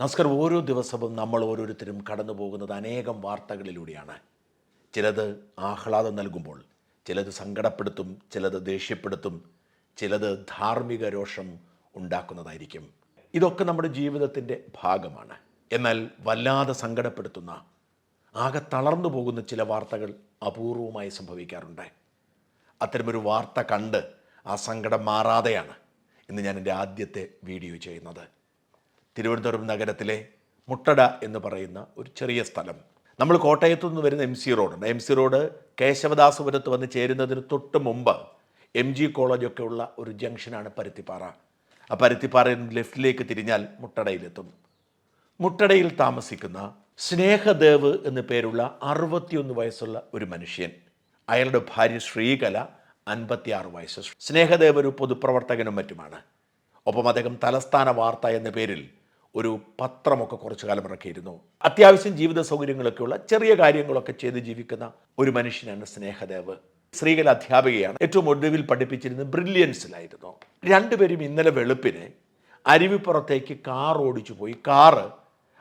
നമസ്കാരം. ഓരോ ദിവസവും നമ്മൾ ഓരോരുത്തരും കടന്നു പോകുന്നത് അനേകം വാർത്തകളിലൂടെയാണ്. ചിലത് ആഹ്ലാദം നൽകുമ്പോൾ ചിലത് സങ്കടപ്പെടുത്തും ചിലത് ദേഷ്യപ്പെടുത്തും ചിലത് ധാർമ്മിക രോഷം ഉണ്ടാക്കുന്നതായിരിക്കും. ഇതൊക്കെ നമ്മുടെ ജീവിതത്തിന്റെ ഭാഗമാണ്. എന്നാൽ വല്ലാതെ സങ്കടപ്പെടുത്തുന്ന ആകെ തളർന്നു പോകുന്ന ചില വാർത്തകൾ അപൂർവമായി സംഭവിക്കാറുണ്ട്. അത്തരമൊരു വാർത്ത കണ്ട് ആ സങ്കടം മാറാതെയാണ് ഇന്ന് ഞാൻ എന്റെ ആദ്യത്തെ വീഡിയോ ചെയ്യുന്നത്. തിരുവനന്തപുരം നഗരത്തിലെ മുട്ടട എന്ന് പറയുന്ന ഒരു ചെറിയ സ്ഥലം. നമ്മൾ കോട്ടയത്തു നിന്ന് വരുന്ന എം സി റോഡുണ്ട് എം സി റോഡ് കേശവദാസപുരത്ത് വന്ന് ചേരുന്നതിന് തൊട്ട് മുമ്പ് എം ജി കോളേജൊക്കെ ഉള്ള ഒരു ജംഗ്ഷനാണ് പരുത്തിപ്പാറ. ആ പരുത്തിപ്പാറയിൽ നിന്ന് ലെഫ്റ്റിലേക്ക് തിരിഞ്ഞാൽ മുട്ടടയിലെത്തും. മുട്ടടയിൽ താമസിക്കുന്ന സ്നേഹദേവ് എന്നു പേരുള്ള അറുപത്തിയൊന്ന് വയസ്സുള്ള ഒരു മനുഷ്യൻ. അയാളുടെ ഭാര്യ ശ്രീകല അൻപത്തിയാറ് വയസ്സ്. സ്നേഹദേവ് ഒരു പൊതുപ്രവർത്തകനും മറ്റുമാണ്. ഒപ്പം അദ്ദേഹം തലസ്ഥാന വാർത്ത എന്ന പേരിൽ ഒരു പത്രമൊക്കെ കുറച്ചു കാലം ഇറക്കിയിരുന്നു. അത്യാവശ്യം ജീവിത സൗകര്യങ്ങളൊക്കെയുള്ള ചെറിയ കാര്യങ്ങളൊക്കെ ചെയ്ത് ജീവിക്കുന്ന ഒരു മനുഷ്യനാണ് സ്നേഹദേവ്. സ്ത്രീകൾ അധ്യാപികയാണ്. ഏറ്റവും ഒടുവിൽ പഠിപ്പിച്ചിരുന്നത് ബ്രില്യൻസിലായിരുന്നു. രണ്ടുപേരും ഇന്നലെ വെളുപ്പിന് അരുവിപ്പുറത്തേക്ക് കാർ ഓടിച്ചു പോയി. കാറ്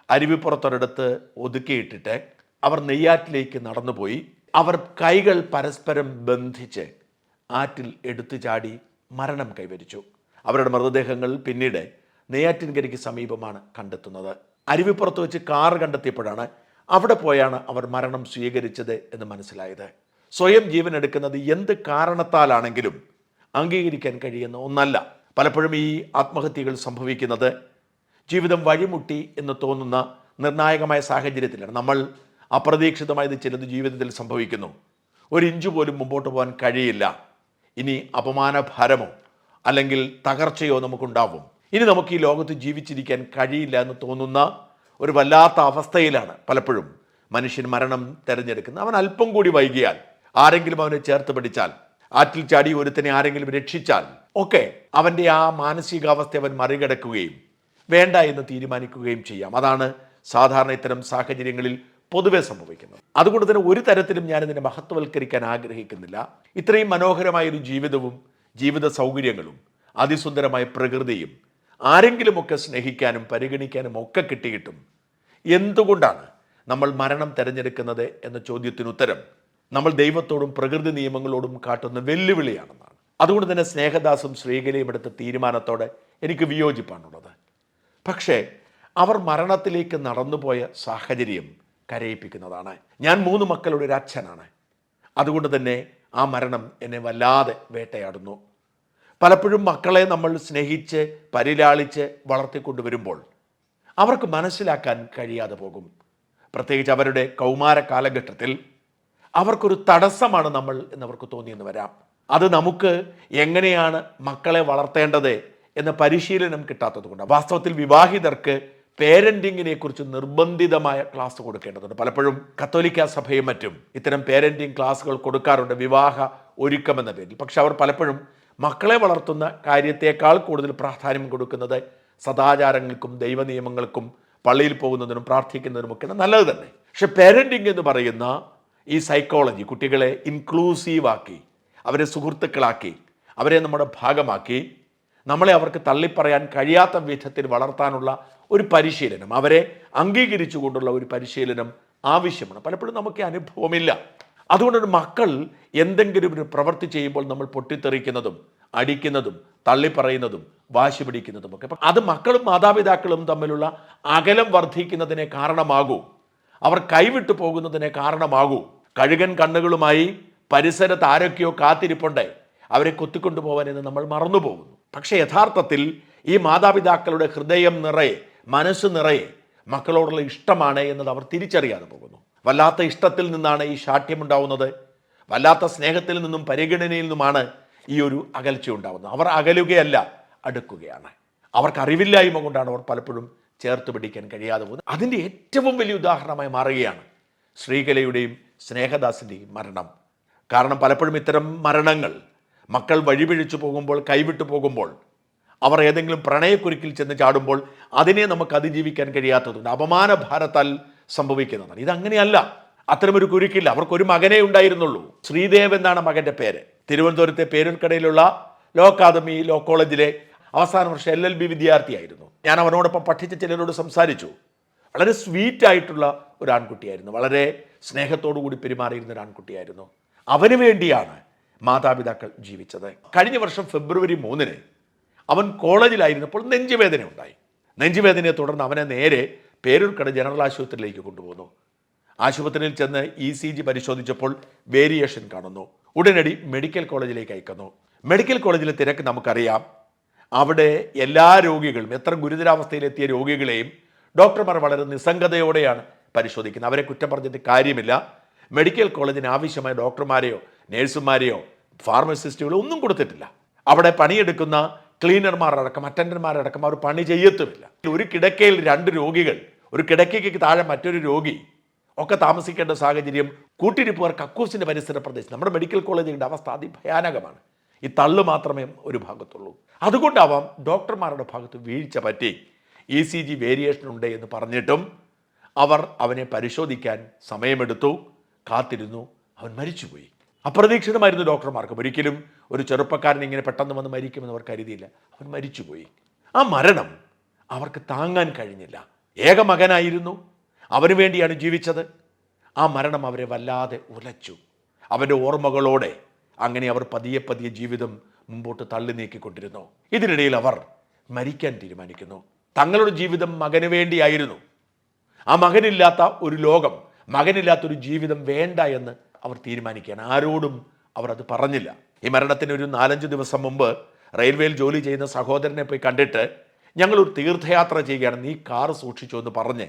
അരുവിപ്പുറത്തൊരിടത്ത് ഒതുക്കിയിട്ടിട്ട് അവർ നെയ്യാറ്റിലേക്ക് നടന്നുപോയി. അവർ കൈകൾ പരസ്പരം ബന്ധിച്ച് ആറ്റിൽ എടുത്തു ചാടി മരണം കൈവരിച്ചു. അവരുടെ മൃതദേഹങ്ങൾ പിന്നീട് നെയ്യാറ്റിൻകരയ്ക്ക് സമീപമാണ് കണ്ടെത്തുന്നത്. അരുവിപ്പുറത്ത് വെച്ച് കാർ കണ്ടെത്തിയപ്പോഴാണ് അവിടെ പോയാണ് അവർ മരണം സ്വീകരിച്ചത് എന്ന് മനസ്സിലായത്. സ്വയം ജീവൻ എടുക്കുന്നത് എന്ത് കാരണത്താലാണെങ്കിലും അംഗീകരിക്കാൻ കഴിയുന്ന ഒന്നല്ല. പലപ്പോഴും ഈ ആത്മഹത്യകൾ സംഭവിക്കുന്നത് ജീവിതം വഴിമുട്ടി എന്ന് തോന്നുന്ന നിർണായകമായ സാഹചര്യത്തിലാണ്. നമ്മൾ അപ്രതീക്ഷിതമായത് ചിലത് ജീവിതത്തിൽ സംഭവിക്കുന്നു. ഒരു ഇഞ്ച് പോലും മുമ്പോട്ട് പോകാൻ കഴിയില്ല. ഇനി അപമാനഭാരമോ അല്ലെങ്കിൽ തകർച്ചയോ നമുക്കുണ്ടാവും. ഇനി നമുക്ക് ഈ ലോകത്ത് ജീവിച്ചിരിക്കാൻ കഴിയില്ല എന്ന് തോന്നുന്ന ഒരു വല്ലാത്ത അവസ്ഥയിലാണ് പലപ്പോഴും മനുഷ്യൻ മരണം തിരഞ്ഞെടുക്കുന്നത്. അവൻ അല്പം കൂടി വൈകിയാൽ ആരെങ്കിലും അവനെ ചേർത്ത് പിടിച്ചാൽ ആറ്റിൽ ചാടി ഒരുത്തനെ ആരെങ്കിലും രക്ഷിച്ചാൽ ഒക്കെ അവന്റെ ആ മാനസികാവസ്ഥ അവൻ മറികടക്കുകയും വേണ്ട എന്ന് തീരുമാനിക്കുകയും ചെയ്യാം. അതാണ് സാധാരണ ഇത്തരം സാഹചര്യങ്ങളിൽ പൊതുവെ സംഭവിക്കുന്നത്. അതുകൊണ്ട് തന്നെ ഒരു തരത്തിലും ഞാൻ ഇതിനെ മഹത്വവൽക്കരിക്കാൻ ആഗ്രഹിക്കുന്നില്ല. ഇത്രയും മനോഹരമായ ഒരു ജീവിതവും ജീവിത സൗകര്യങ്ങളും അതിസുന്ദരമായ പ്രകൃതിയും ആരെങ്കിലുമൊക്കെ സ്നേഹിക്കാനും പരിഗണിക്കാനും ഒക്കെ കിട്ടിയിട്ടും എന്തുകൊണ്ടാണ് നമ്മൾ മരണം തിരഞ്ഞെടുക്കുന്നത് എന്ന ചോദ്യത്തിന് ഉത്തരം നമ്മൾ ദൈവത്തോടും പ്രകൃതി നിയമങ്ങളോടും കാട്ടുന്ന വെല്ലുവിളിയാണെന്നാണ്. അതുകൊണ്ട് തന്നെ സ്നേഹദാസും ശ്രീകലയും എടുത്ത തീരുമാനത്തോടെ എനിക്ക് വിയോജിപ്പാണുള്ളത്. പക്ഷേ അവർ മരണത്തിലേക്ക് നടന്നുപോയ സാഹചര്യം കരയിപ്പിക്കുന്നതാണ്. ഞാൻ മൂന്ന് മക്കളുടെ ഒരു അച്ഛനാണ്. അതുകൊണ്ട് തന്നെ ആ മരണം എന്നെ വല്ലാതെ വേട്ടയാടുന്നു. പലപ്പോഴും മക്കളെ നമ്മൾ സ്നേഹിച്ച് പരിലാളിച്ച് വളർത്തിക്കൊണ്ടുവരുമ്പോൾ അവർക്ക് മനസ്സിലാക്കാൻ കഴിയാതെ പോകും. പ്രത്യേകിച്ച് അവരുടെ കൗമാര കാലഘട്ടത്തിൽ അവർക്കൊരു തടസ്സമാണ് നമ്മൾ എന്നവർക്ക് തോന്നിയെന്ന് വരാം. അത് നമുക്ക് എങ്ങനെയാണ് മക്കളെ വളർത്തേണ്ടത് എന്ന പരിശീലനം കിട്ടാത്തത് കൊണ്ട് വാസ്തവത്തിൽ വിവാഹിതർക്ക് പേരന്റിങ്ങിനെ കുറിച്ച് നിർബന്ധിതമായ ക്ലാസ് കൊടുക്കേണ്ടതുണ്ട്. പലപ്പോഴും കത്തോലിക്ക സഭയും മറ്റും ഇത്തരം പേരന്റിങ് ക്ലാസ്സുകൾ കൊടുക്കാറുണ്ട്. വിവാഹ ഒരുക്കമെന്ന പേരിൽ. പക്ഷെ അവർ പലപ്പോഴും മക്കളെ വളർത്തുന്ന കാര്യത്തേക്കാൾ കൂടുതൽ പ്രാധാന്യം കൊടുക്കുന്നത് സദാചാരങ്ങൾക്കും ദൈവനിയമങ്ങൾക്കും പള്ളിയിൽ പോകുന്നതിനും പ്രാർത്ഥിക്കുന്നതിനും ഒക്കെയാണ് നല്ലത് തന്നെ. പക്ഷെ പേരന്റിങ് എന്ന് പറയുന്ന ഈ സൈക്കോളജി കുട്ടികളെ ഇൻക്ലൂസീവാക്കി അവരെ സുഹൃത്തുക്കളാക്കി അവരെ നമ്മുടെ ഭാഗമാക്കി നമ്മളെ അവർക്ക് തള്ളിപ്പറയാൻ കഴിയാത്ത വിധത്തിൽ വളർത്താനുള്ള ഒരു പരിശീലനം അവരെ അംഗീകരിച്ചുകൊണ്ടുള്ള ഒരു പരിശീലനം ആവശ്യമാണ്. പലപ്പോഴും നമുക്ക് അനുഭവമില്ല. അതുകൊണ്ട് മക്കൾ എന്തെങ്കിലും ഒരു പ്രവൃത്തി ചെയ്യുമ്പോൾ നമ്മൾ പൊട്ടിത്തെറിക്കുന്നതും അടിക്കുന്നതും തള്ളിപ്പറയുന്നതും വാശി പിടിക്കുന്നതും ഒക്കെ. അപ്പം അത് മക്കളും മാതാപിതാക്കളും തമ്മിലുള്ള അകലം വർദ്ധിക്കുന്നതിനെ കാരണമാകൂ. അവർ കൈവിട്ടു പോകുന്നതിനെ കാരണമാകൂ. കഴുകൻ കണ്ണുകളുമായി പരിസരത്ത് ആരൊക്കെയോ കാത്തിരിപ്പുണ്ടേ. അവരെ കൊത്തിക്കൊണ്ടുപോകാൻ എന്ന് നമ്മൾ മറന്നു പോകുന്നു പക്ഷേ യഥാർത്ഥത്തിൽ ഈ മാതാപിതാക്കളുടെ ഹൃദയം നിറയെ മനസ്സ് നിറയെ മക്കളോടുള്ള ഇഷ്ടമാണ് എന്നത് അവർ തിരിച്ചറിയാതെ പോകുന്നു. വല്ലാത്ത ഇഷ്ടത്തിൽ നിന്നാണ് ഈ ശാഠ്യമുണ്ടാവുന്നത്. വല്ലാത്ത സ്നേഹത്തിൽ നിന്നും പരിഗണനയിൽ നിന്നുമാണ് ഈ ഒരു അകൽച്ച ഉണ്ടാവുന്നത്. അവർ അകലുകയല്ല അടുക്കുകയാണ്. അവർക്ക് അറിവില്ലായ്മ കൊണ്ടാണ് അവർ പലപ്പോഴും ചേർത്ത് പിടിക്കാൻ കഴിയാതെ പോകുന്നത്. അതിന്റെ ഏറ്റവും വലിയ ഉദാഹരണമായി മാറുകയാണ് ശ്രീകലയുടെയും സ്നേഹദാസിന്റെയും മരണം. കാരണം പലപ്പോഴും ഇത്തരം മരണങ്ങൾ മക്കൾ വഴിപിഴിച്ചു പോകുമ്പോൾ കൈവിട്ടു പോകുമ്പോൾ അവർ ഏതെങ്കിലും പ്രണയക്കുരുക്കിൽ ചെന്ന് ചാടുമ്പോൾ അതിനെ നമുക്ക് അതിജീവിക്കാൻ കഴിയാത്തതുണ്ട്. അപമാന ഭാരത്താൽ സംഭവിക്കുന്നതാണ്. ഇതങ്ങനെയല്ല. അത്തരമൊരു കുരുക്കില്ല. അവർക്കൊരു മകനേ ഉണ്ടായിരുന്നുള്ളൂ. ശ്രീദേവ് എന്നാണ് മകന്റെ പേര്. തിരുവനന്തപുരത്തെ പേരൂർക്കടയിലുള്ള ലോ അക്കാദമി ലോ കോളേജിലെ അവസാന വർഷം എൽ എൽ ബി വിദ്യാർത്ഥിയായിരുന്നു. ഞാൻ അവനോടൊപ്പം പഠിച്ച ചിലരോട് സംസാരിച്ചു. വളരെ സ്വീറ്റ് ആയിട്ടുള്ള ഒരു ആൺകുട്ടിയായിരുന്നു വളരെ സ്നേഹത്തോടു കൂടി പെരുമാറിയിരുന്ന ഒരു ആൺകുട്ടിയായിരുന്നു അവന് വേണ്ടിയാണ് മാതാപിതാക്കൾ ജീവിച്ചത്. കഴിഞ്ഞ വർഷം ഫെബ്രുവരി മൂന്നിന് അവൻ കോളേജിലായിരുന്നപ്പോൾ നെഞ്ചുവേദന ഉണ്ടായി നെഞ്ചുവേദനയെ തുടർന്ന് അവനെ നേരെ പേരൂർക്കട ജനറൽ ആശുപത്രിയിലേക്ക് കൊണ്ടുപോകുന്നു. ആശുപത്രിയിൽ ചെന്ന് ഇ സി ജി പരിശോധിച്ചപ്പോൾ വേരിയേഷൻ കാണുന്നു. ഉടനടി മെഡിക്കൽ കോളേജിലേക്ക് അയക്കുന്നു. മെഡിക്കൽ കോളേജിലെ തിരക്ക് നമുക്കറിയാം. അവിടെ എല്ലാ രോഗികളും എത്ര ഗുരുതരാവസ്ഥയിലെത്തിയ രോഗികളെയും ഡോക്ടർമാർ വളരെ നിസ്സംഗതയോടെയാണ് പരിശോധിക്കുന്നത്. അവരെ കുറ്റം പറഞ്ഞിട്ട് കാര്യമില്ല. മെഡിക്കൽ കോളേജിന് ആവശ്യമായ ഡോക്ടർമാരെയോ നേഴ്സുമാരെയോ ഫാർമസിസ്റ്റുകളോ ഒന്നും കൊടുത്തിട്ടില്ല. അവിടെ പണിയെടുക്കുന്ന ക്ലീനർമാരടക്കം അറ്റൻഡർമാരടക്കം അവർ പണി ചെയ്യത്തുമില്ല. ഒരു കിടക്കയിൽ രണ്ട് രോഗികൾ ഒരു കിടക്കയ്ക്ക് താഴെ മറ്റൊരു രോഗി ഒക്കെ താമസിക്കേണ്ട സാഹചര്യം കൂട്ടിരിപ്പുകാർ കക്കൂസിന്റെ പരിസര പ്രദേശം. നമ്മുടെ മെഡിക്കൽ കോളേജുകളുടെ അവസ്ഥ അതിഭയാനകമാണ്. ഈ തള്ളു മാത്രമേ ഒരു ഭാഗത്തുള്ളൂ. അതുകൊണ്ടാവാം ഡോക്ടർമാരുടെ ഭാഗത്ത് വീഴ്ച പറ്റി ഇ സി ജി വേരിയേഷൻ ഉണ്ട് എന്ന് പറഞ്ഞിട്ടും അവർ അവനെ പരിശോധിക്കാൻ സമയമെടുത്തു കാത്തിരുന്നു അവൻ മരിച്ചുപോയി. അപ്രതീക്ഷിതമായിരുന്നു ഡോക്ടർമാർക്ക്. ഒരിക്കലും ഒരു ചെറുപ്പക്കാരൻ ഇങ്ങനെ പെട്ടെന്ന് വന്ന് മരിക്കുമെന്ന് അവർ കരുതിയില്ല. അവൻ മരിച്ചുപോയി. ആ മരണം അവർക്ക് താങ്ങാൻ കഴിഞ്ഞില്ല. ഏക മകനായിരുന്നു. അവന് വേണ്ടിയാണ് ജീവിച്ചത്. ആ മരണം അവരെ വല്ലാതെ ഉലച്ചു. അവന്റെ ഓർമ്മകളോടെ അങ്ങനെ അവർ പതിയെ പതിയെ ജീവിതം മുമ്പോട്ട് തള്ളി നീക്കിക്കൊണ്ടിരുന്നു. ഇതിനിടയിൽ അവർ മരിക്കാൻ തീരുമാനിക്കുന്നു. തങ്ങളുടെ ജീവിതം മകന് വേണ്ടിയായിരുന്നു. ആ മകനില്ലാത്ത ഒരു ലോകം മകനില്ലാത്തൊരു ജീവിതം വേണ്ട എന്ന് അവർ തീരുമാനിക്കുകയാണ്. ആരോടും അവർ അത് പറഞ്ഞില്ല. ഈ മരണത്തിന് ഒരു നാലഞ്ച് ദിവസം മുമ്പ് റെയിൽവേയിൽ ജോലി ചെയ്യുന്ന സഹോദരനെ പോയി കണ്ടിട്ട് ഞങ്ങളൊരു തീർത്ഥയാത്ര ചെയ്യുകയാണ്. നീ കാർ സൂക്ഷിച്ചു എന്ന് പറഞ്ഞ്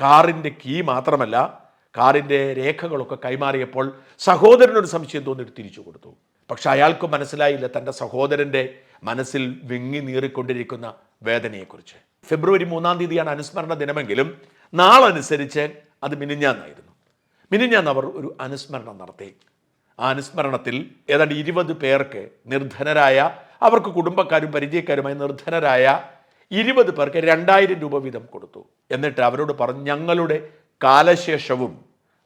കാറിന്റെ കീ മാത്രമല്ല കാറിന്റെ രേഖകളൊക്കെ കൈമാറിയപ്പോൾ സഹോദരനൊരു സംശയം തോന്നിയിട്ട് തിരിച്ചു കൊടുത്തു. പക്ഷെ അയാൾക്ക് മനസ്സിലായില്ല തന്റെ സഹോദരന്റെ മനസ്സിൽ വിങ്ങി നീറിക്കൊണ്ടിരിക്കുന്ന വേദനയെക്കുറിച്ച്. ഫെബ്രുവരി മൂന്നാം തീയതിയാണ് അനുസ്മരണ ദിനമെങ്കിലും നാളനുസരിച്ച് അത് മിനിഞ്ഞാന്നായിരുന്നു. മിനിഞ്ഞാന്ന് അവർ ഒരു അനുസ്മരണം നടത്തി. ആ അനുസ്മരണത്തിൽ ഏതാണ്ട് ഇരുപത് പേർക്ക് നിർധനരായ അവർക്ക് കുടുംബക്കാരും പരിചയക്കാരുമായി നിർധനരായ ഇരുപത് പേർക്ക് രണ്ടായിരം രൂപ വീതം കൊടുത്തു. എന്നിട്ട് അവരോട് പറഞ്ഞു ഞങ്ങളുടെ കാലശേഷവും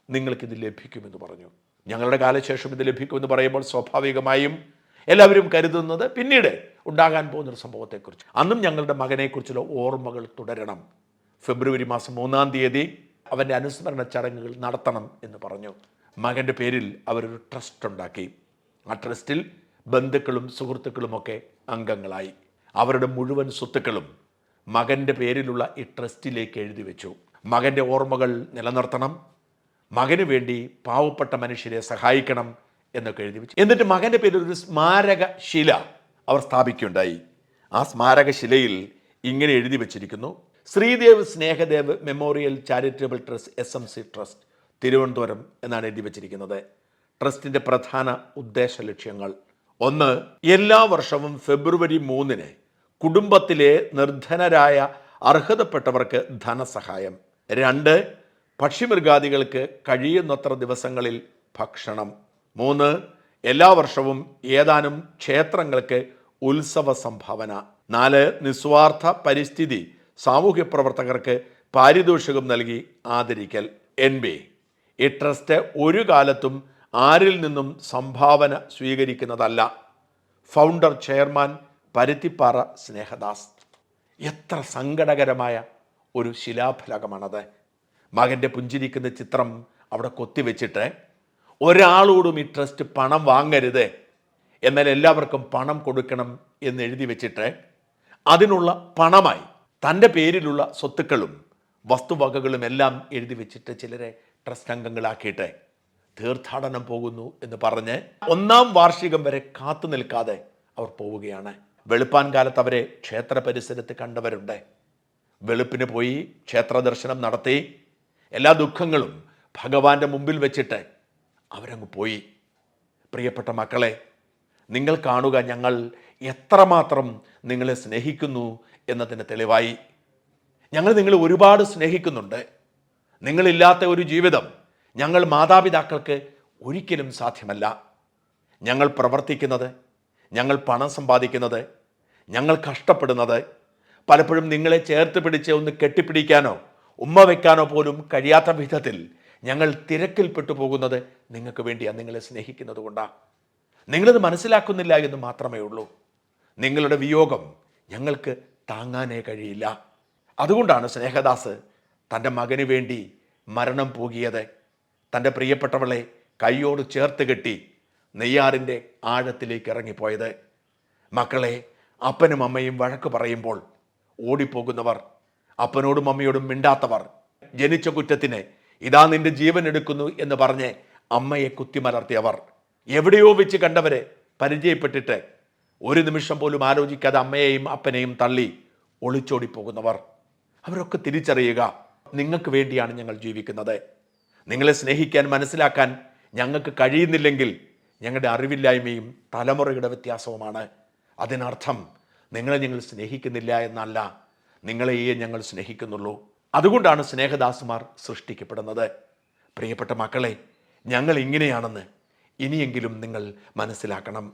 നിങ്ങൾക്കിത് ലഭിക്കുമെന്ന് പറഞ്ഞു. ഞങ്ങളുടെ കാലശേഷം ഇത് ലഭിക്കുമെന്ന് പറയുമ്പോൾ സ്വാഭാവികമായും എല്ലാവരും കരുതുന്നത് പിന്നീട് ഉണ്ടാകാൻ പോകുന്നൊരു സംഭവത്തെക്കുറിച്ച്. അന്നും ഞങ്ങളുടെ മകനെക്കുറിച്ചുള്ള ഓർമ്മകൾ തുടരണം. ഫെബ്രുവരി മാസം മൂന്നാം തീയതി അവന്റെ അനുസ്മരണ ചടങ്ങുകൾ നടത്തണം എന്ന് പറഞ്ഞു. മകന്റെ പേരിൽ അവരൊരു ട്രസ്റ്റ് ഉണ്ടാക്കി. ആ ട്രസ്റ്റിൽ ബന്ധുക്കളും സുഹൃത്തുക്കളുമൊക്കെ അംഗങ്ങളായി. അവരുടെ മുഴുവൻ സ്വത്തുക്കളും മകന്റെ പേരിലുള്ള ഈ ട്രസ്റ്റിലേക്ക് എഴുതി വെച്ചു. മകന്റെ ഓർമ്മകൾ നിലനിർത്തണം. മകന് വേണ്ടി പാവപ്പെട്ട മനുഷ്യരെ സഹായിക്കണം എന്നൊക്കെ എഴുതി വെച്ചു. എന്നിട്ട് മകന്റെ പേരിൽ ഒരു സ്മാരക ശില അവർ സ്ഥാപിക്കുകയുണ്ടായി. ആ സ്മാരക ശിലയിൽ ഇങ്ങനെ എഴുതി വെച്ചിരിക്കുന്നു. Sreedev Snehadev memorial charitable trust S M C trust Thiruvananthapuram എന്നാണ് എഴുതി വെച്ചിരിക്കുന്നത്. ട്രസ്റ്റിന്റെ പ്രധാന ഉദ്ദേശ ലക്ഷ്യങ്ങൾ. ഒന്ന് എല്ലാ വർഷവും ഫെബ്രുവരി മൂന്നിന് കുടുംബത്തിലെ നിർധനരായ അർഹതപ്പെട്ടവർക്ക് ധനസഹായം. രണ്ട് പക്ഷിമൃഗാദികൾക്ക് കഴിയുന്നത്ര ദിവസങ്ങളിൽ ഭക്ഷണം. മൂന്ന് എല്ലാ വർഷവും ഏതാനും ക്ഷേത്രങ്ങൾക്ക് ഉത്സവ സംഭാവന. നാല് നിസ്വാർത്ഥ പരിസ്ഥിതി സാമൂഹ്യ പ്രവർത്തകർക്ക് പാരിതോഷികം നൽകി ആദരിക്കൽ. എൻ ബി ഈ ട്രസ്റ്റ് ഒരു കാലത്തും ആരിൽ നിന്നും സംഭാവന സ്വീകരിക്കുന്നതല്ല. Founder chairman Paruthippara Snehadas. എത്ര സങ്കടകരമായ ഒരു ശിലാഫലകമാണത്. മകന്റെ പുഞ്ചിരിക്കുന്ന ചിത്രം അവിടെ കൊത്തിവെച്ചിട്ട് ഒരാളോടും ഈ ട്രസ്റ്റ് പണം വാങ്ങരുത്. എന്നാൽ എല്ലാവർക്കും പണം കൊടുക്കണം എന്ന് എഴുതി വെച്ചിട്ട് അതിനുള്ള പണമായി തന്റെ പേരിലുള്ള സ്വത്തുക്കളും വസ്തുവകകളും എല്ലാം എഴുതി വെച്ചിട്ട് ചിലരെ ട്രസ്റ്റ് അംഗങ്ങളാക്കിയിട്ട് തീർത്ഥാടനം പോകുന്നു എന്ന് പറഞ്ഞ് ഒന്നാം വാർഷികം വരെ കാത്തു നിൽക്കാതെ അവർ പോവുകയാണ്. വെളുപ്പാൻ കാലത്ത് അവരെ ക്ഷേത്ര പരിസരത്ത് കണ്ടവരുണ്ട്. വെളുപ്പിന് പോയി ക്ഷേത്ര ദർശനം നടത്തി. എല്ലാ ദുഃഖങ്ങളും ഭഗവാന്റെ മുമ്പിൽ വെച്ചിട്ട് അവരങ്ങ് പോയി. പ്രിയപ്പെട്ട മക്കളെ നിങ്ങൾ കാണുക ഞങ്ങൾ എത്രമാത്രം നിങ്ങളെ സ്നേഹിക്കുന്നു എന്നതിന് തെളിവായി. ഞങ്ങൾ നിങ്ങളെ ഒരുപാട് സ്നേഹിക്കുന്നുണ്ട്. നിങ്ങളില്ലാത്ത ഒരു ജീവിതം ഞങ്ങൾ മാതാപിതാക്കൾക്ക് ഒരിക്കലും സാധ്യമല്ല. ഞങ്ങൾ പ്രവർത്തിക്കുന്നത് ഞങ്ങൾ പണം സമ്പാദിക്കുന്നത് ഞങ്ങൾ കഷ്ടപ്പെടുന്നത് പലപ്പോഴും നിങ്ങളെ ചേർത്ത് പിടിച്ച് ഒന്ന് കെട്ടിപ്പിടിക്കാനോ ഉമ്മ വെക്കാനോ പോലും കഴിയാത്ത വിധത്തിൽ ഞങ്ങൾ തിരക്കിൽപ്പെട്ടു പോകുന്നത് നിങ്ങൾക്ക് വേണ്ടിയാണ് നിങ്ങളെ സ്നേഹിക്കുന്നത് കൊണ്ടാണ് നിങ്ങളിത് മനസ്സിലാക്കുന്നില്ല എന്ന് മാത്രമേ ഉള്ളൂ. നിങ്ങളുടെ വിയോഗം ഞങ്ങൾക്ക് താങ്ങാനേ കഴിയില്ല. അതുകൊണ്ടാണ് സ്നേഹദാസ് തന്റെ മകന് വേണ്ടി മരണം പോകിയത്. തന്റെ പ്രിയപ്പെട്ടവളെ കൈയോട് ചേർത്ത് കെട്ടി നെയ്യാറിന്റെ ആഴത്തിലേക്ക് ഇറങ്ങിപ്പോയത്. മക്കളെ അപ്പനും അമ്മയും വഴക്ക് പറയുമ്പോൾ ഓടിപ്പോകുന്നവർ അപ്പനോടും അമ്മയോടും മിണ്ടാത്തവർ ജനിച്ച കുറ്റത്തിന് ഇതാ നിന്റെ ജീവൻ എടുക്കുന്നു എന്ന് പറഞ്ഞ് അമ്മയെ കുത്തിമലർത്തിയവർ. എവിടെയോ വെച്ച് കണ്ടവരെ പരിചയപ്പെട്ടിട്ട് ഒരു നിമിഷം പോലും ആലോചിക്കാതെ അമ്മയെയും അപ്പനെയും തള്ളി ഒളിച്ചോടി പോകുന്നവർ അവരൊക്കെ തിരിച്ചറിയുക നിങ്ങൾക്ക് വേണ്ടിയാണ് ഞങ്ങൾ ജീവിക്കുന്നത്. നിങ്ങളെ സ്നേഹിക്കാൻ മനസ്സിലാക്കാൻ ഞങ്ങൾക്ക് കഴിയുന്നില്ലെങ്കിൽ ഞങ്ങളുടെ അറിവില്ലായ്മയും തലമുറയുടെ വ്യത്യാസവുമാണ്. അതിനർത്ഥം നിങ്ങളെ ഞങ്ങൾ സ്നേഹിക്കുന്നില്ല എന്നല്ല. നിങ്ങളെയേ ഞങ്ങൾ സ്നേഹിക്കുന്നുള്ളൂ. അതുകൊണ്ടാണ് സ്നേഹദാസുമാർ സൃഷ്ടിക്കപ്പെടുന്നത്. പ്രിയപ്പെട്ട മക്കളെ ഞങ്ങൾ ഇങ്ങനെയാണെന്ന് ഇനിയെങ്കിലും നിങ്ങൾ മനസ്സിലാക്കണം.